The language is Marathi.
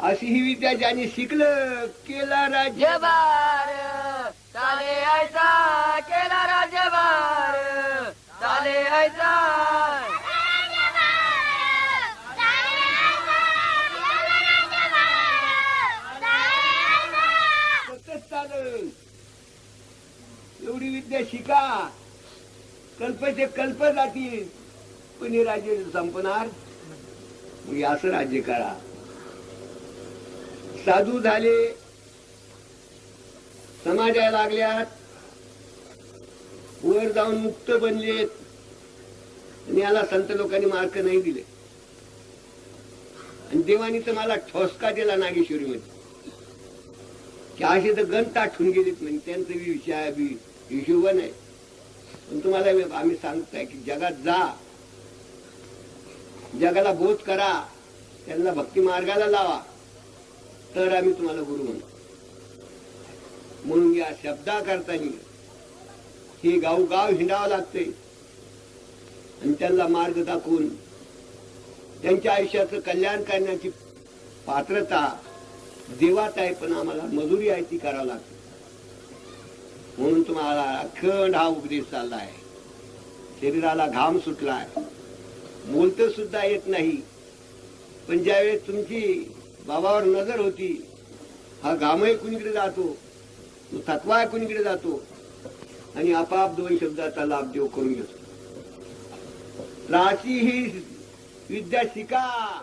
अशी ही विद्या ज्याने शिकलं केला राज्य चाले ऐसा केला राज्यभार. चाले ऐसा सतत चालल एवढी विद्या शिका. कल्पचे कल्प जातील. पण हे राज्य संपणार. असं राज्य करा. साधू झाले समाजाला लागल्यात वर जाऊन मुक्त बनलेत आणि याला संत लोकांनी मार्क नाही दिले. आणि देवानी तर मला ठोसका दिला नागेश्वरीमध्ये. की असे तर गण ताठून गेलेत म्हणजे त्यांचं बी विषय बी आहे पण तुम्हाला आम्ही सांगताय की जगात जा. जगाला बोध करा. त्यांना भक्ती मार्गाला लावा. तर आम्ही तुम्हाला गुरु म्हणतो. म्हणून या शब्दाकरताही हे गाव गाव हिंडावं लागते आणि त्यांना मार्ग दाखवून त्यांच्या आयुष्याचं कल्याण करण्याची पात्रता देवात आहे पण आम्हाला मजुरी आहे ती करावं लागते. म्हणून तुम्हाला अखंड हा उपदेश चालला आहे शरीराला घाम सुटलाय. बोलत सुद्धा येत नाही. पण ज्यावेळेस तुमची बाबावर नजर होती. हा गामय कुणीकडे जातो? तो तत्वाय कुणीकडे जातो? आणि आपाप दोन शब्दाचा लाभ देव करून घेतो. राशी ही विद्या शिका